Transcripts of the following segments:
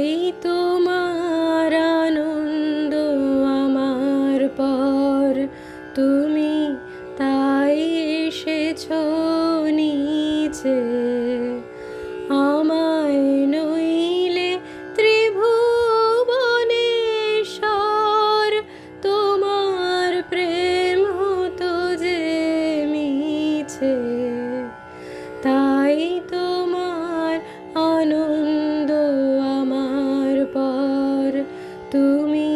তাই তোমার আনন্দ আমার পর। তুমি তাই এসেছ নিচে। তুমি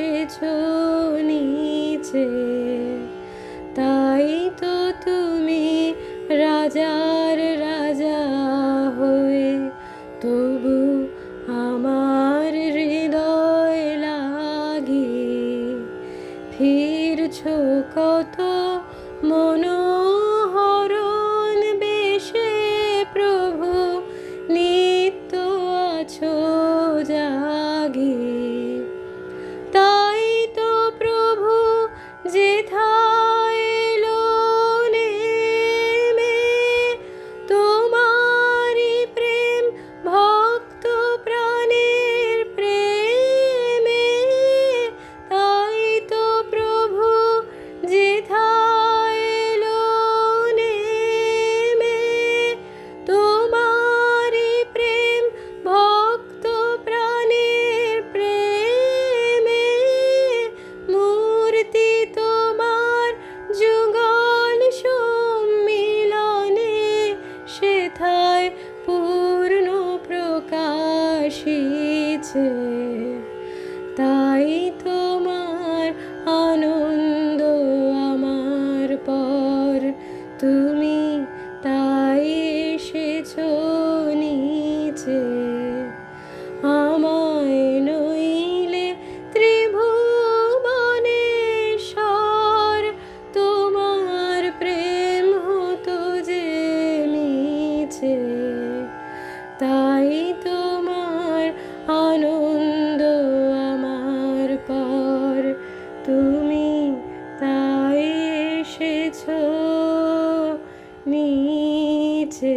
এসেছ নিচে। তাই তো তুমি রাজার রাজা হয়ে, তবু আমার হৃদয় লাগি। ফিরছ কত মনোহরণ বেশে, প্রভু নিত্য আছো তাই তোমার আনন্দ আমার পর। তুমি তাই এসেছ নিচে, আমায় নইলে ত্রিভুবনেশ্বর তোমার প্রেম হতো যে মিছে তাই তোমার এসেছ নিচে